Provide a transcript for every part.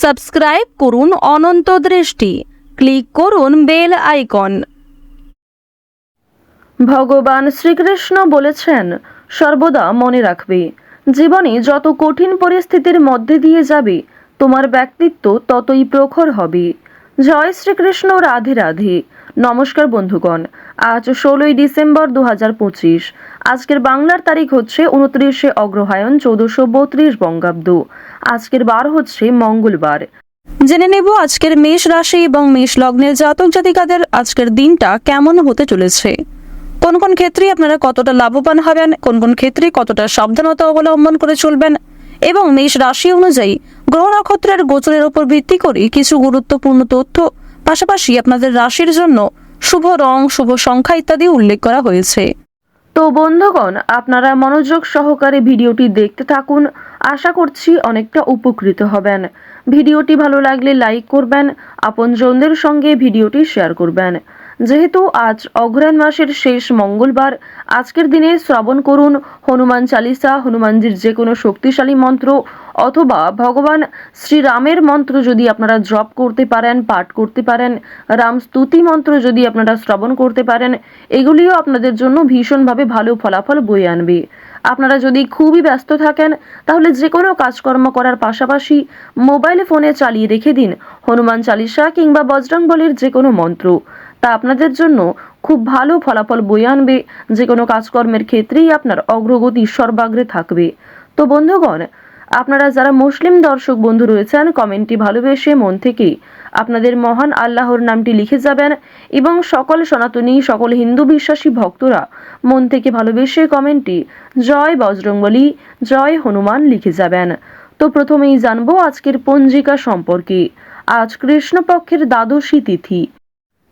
Subscribe করুন অনন্ত দৃষ্টি। Click করুন বেল আইকন। ভগবান শ্রীকৃষ্ণ বলেছেন, সর্বদা মনে রাখবে, জীবনে যত কঠিন পরিস্থিতির মধ্যে দিয়ে যাবে, তোমার ব্যক্তিত্ব ততই প্রখর হবে। জয় শ্রীকৃষ্ণ, রাধে রাধে। নমস্কার বন্ধুগণ আজ ষোলোই ডিসেম্বর দু হাজার পঁচিশ। আজকের বাংলার তারিখ হচ্ছে উনত্রিশে অগ্রহায়ণ চৌদ্দশো বত্রিশ বঙ্গাব্দ। আজকের বার হচ্ছে মঙ্গলবার। জেনে নেব আজকের মেষ রাশি এবং মেষ লগ্নের জাতক জাতিকাদের আজকের দিনটা কেমন হতে চলেছে। কোন কোন ক্ষেত্রে আপনারা কতটা লাভবান হবেন, কোন কোন ক্ষেত্রে কতটা সাবধানতা অবলম্বন করে চলবেন এবং মেষ রাশি অনুযায়ী গ্রহ নক্ষত্রের গোচরের উপর ভিত্তি করে কিছু গুরুত্বপূর্ণ তথ্য পাশাপাশি আপনাদের রাশির জন্য শুভ রং, শুভ সংখ্যা ইত্যাদি উল্লেখ করা হয়েছে। তো বন্ধুগণ, আপনারা মনোযোগ সহকারে ভিডিওটি দেখতে থাকুন। আশা করছি অনেকটা উপকৃত হবেন। ভিডিওটি ভালো লাগলে লাইক করবেন, আপনজনদের সঙ্গে ভিডিওটি শেয়ার করবেন। যেহেতু আজ অগ্রহায়ণ মাসের শেষ মঙ্গলবার, আজকের দিনে শ্রবণ করুন, হনুমান চালিসা, হনুমানজির যে কোনো শক্তিশালী মন্ত্র অথবা ভগবান শ্রীরামের মন্ত্র যদি আপনারা জপ করতে পারেন, পাঠ করতে পারেন, রাম স্তুতি মন্ত্র যদি আপনারা শ্রবণ করতে পারেন, এগুলিও আপনাদের জন্য ভীষণভাবে ভালো ফলাফল বয়ে আনবে। আপনারা যদি খুবই ব্যস্ত থাকেন, তাহলে যে কোনো কাজকর্ম করার পাশাপাশি মোবাইল ফোনে চালিয়ে রেখে দিন, হনুমান চালিসা কিংবা বজরংবলীর যে কোনো মন্ত্র। তা আপনাদের জন্য খুব ভালো ফলাফল বয়ে আনবে, যে কোনো কাজকর্মের ক্ষেত্রেই আপনার অগ্রগতি সর্বাগ্রে থাকবে। তো বন্ধুগণ আপনারা যারা মুসলিম দর্শক বন্ধু রয়েছেন, কমেন্টটি ভালোবেসে মন থেকে আপনাদের মহান আল্লাহর নামটি লিখে যাবেন এবং সকল সনাতনী, সকল হিন্দু বিশ্বাসী ভক্তরা মন থেকে ভালোবেসে কমেন্টটি জয় বজরংবলী, জয় হনুমান লিখে যাবেন। তো প্রথমেই জানব আজকের পঞ্জিকা সম্পর্কে। আজ কৃষ্ণপক্ষের দ্বাদশী তিথি।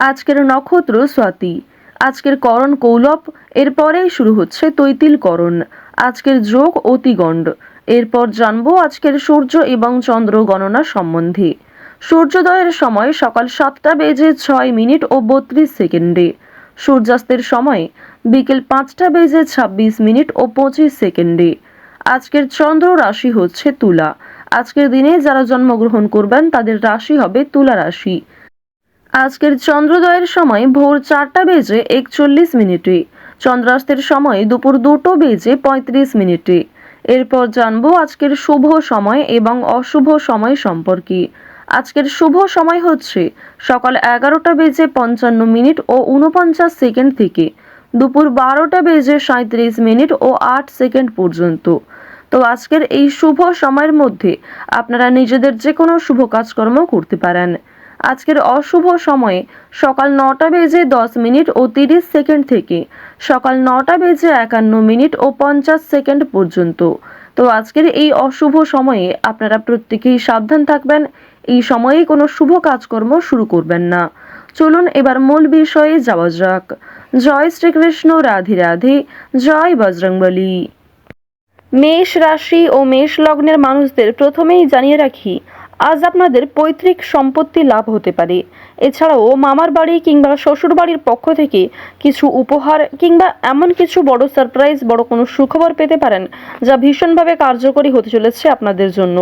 আজকের নক্ষত্র স্বাতি। আজকের করণ কৌলব, এরপরেই শুরু হচ্ছে তৈতিল করণ। আজকের যোগ অতিগণ্ড। এরপর জানব আজকের সূর্য এবং চন্দ্র গণনা সম্বন্ধে। সূর্যোদয়ের সময় সকাল সাতটা বেজে ছয় মিনিট ও বত্রিশ সেকেন্ডে। সূর্যাস্তের সময় বিকেল পাঁচটা বেজে ছাব্বিশ মিনিট ও পঁচিশ সেকেন্ডে। আজকের চন্দ্র রাশি হচ্ছে তুলা। আজকের দিনে যারা জন্মগ্রহণ করবেন, তাদের রাশি হবে তুলা রাশি। আজকের চন্দ্রোদয়ের সময় ভোর চারটা বেজে একচল্লিশ মিনিটে। চন্দ্রাস্তের সময় দুপুর দুটো বেজে পঁয়ত্রিশ মিনিটে। এরপর জানব আজকের শুভ সময় এবং অশুভ সময় সম্পর্কে। আজকের শুভ সময় হচ্ছে সকাল এগারোটা বেজে পঞ্চান্ন মিনিট ও উনপঞ্চাশ সেকেন্ড থেকে দুপুর বারোটা বেজে সাঁত্রিশ মিনিট ও আট সেকেন্ড পর্যন্ত। তো আজকের এই শুভ সময়ের মধ্যে আপনারা নিজেদের যে কোনো শুভ কাজকর্ম করতে পারেন। আজকের অশুভ সময়ে সকাল নটা বেজে দশ মিনিট ও তিরিশ সেকেন্ড থেকে সকাল নটা বেজে একান্ন মিনিট ও পঞ্চাশ সেকেন্ড পর্যন্ত। তো আজকের এই অশুভ সময়ে আপনারা প্রত্যেকেই সাবধান থাকবেন। এই সময়েই কোনো শুভ কাজকর্ম শুরু করবেন না। চলুন এবার মূল বিষয়ে যাওয়া যাক। জয় শ্রীকৃষ্ণ, রাধে রাধে, জয় বজরংবলী। মেষ রাশি ও মেষ লগ্নের মানুষদের প্রথমেই জানিয়ে রাখি আজ আপনাদের পৈতৃক সম্পত্তি লাভ হতে পারে। এছাড়াও মামার বাড়ি কিংবা শ্বশুর বাড়ির পক্ষ থেকে কিছু উপহার কিংবা এমন কিছু বড় সারপ্রাইজ বড় কোনো সুখবর পেতে পারেন, যা ভীষণভাবে কার্যকরী হতে চলেছে আপনাদের জন্য।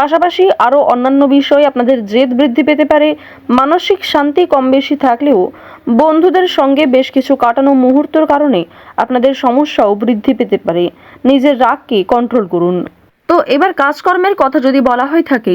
পাশাপাশি আরও অন্যান্য বিষয়ে আপনাদের জেদ বৃদ্ধি পেতে পারে, মানসিক শান্তি কম বেশি থাকলেও বন্ধুদের সঙ্গে বেশ কিছু কাটানো মুহূর্তের কারণে আপনাদের সমস্যাও বৃদ্ধি পেতে পারে। নিজের রাগকে কন্ট্রোল করুন। তো এবার কাজকর্মের কথা যদি বলা হয়ে থাকে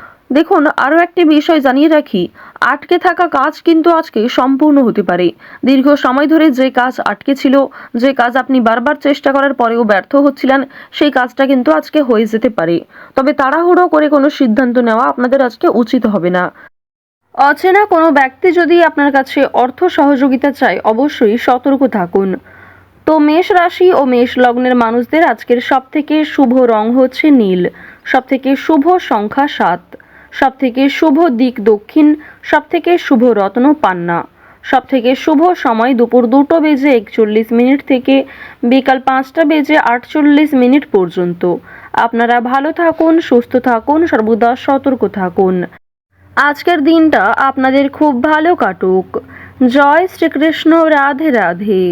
দেখুন, আরও একটি বিষয় জানিয়ে রাখি। আটকে থাকা কাজ কিন্তু আজকে সম্পূর্ণ হতে পারে। দীর্ঘ সময় ধরে যে কাজ আটকে ছিল, যে কাজ আপনি বারবার চেষ্টা করার পরেও ব্যর্থ হচ্ছিলেন, সেই কাজটা কিন্তু আজকে হয়ে যেতে পারে। তবে তাড়াহুড়ো করে কোনো সিদ্ধান্ত নেওয়া আপনাদের আজকে উচিত হবে না। অচেনা কোনো ব্যক্তি যদি আপনার কাছে অর্থ সহযোগিতা চায়, অবশ্যই সতর্ক থাকুন। তো মেষ রাশি ও মেষ লগ্নের মানুষদের আজকের সবথেকে শুভ রং হচ্ছে নীল। সবথেকে শুভ সংখ্যা সাত। সবথেকে শুভ দিক দক্ষিণ, সবথেকে শুভ রত্ন পান্না। সবথেকে শুভ সময় দুপুর দুটো বেজে একচল্লিশ মিনিট থেকে বিকাল পাঁচটা বেজে আটচল্লিশ মিনিট পর্যন্ত। আপনারা ভালো থাকুন, সুস্থ থাকুন, সর্বদা সতর্ক থাকুন। আজকের দিনটা আপনাদের খুব ভালো কাটুক। জয় শ্রীকৃষ্ণ, রাধে রাধে।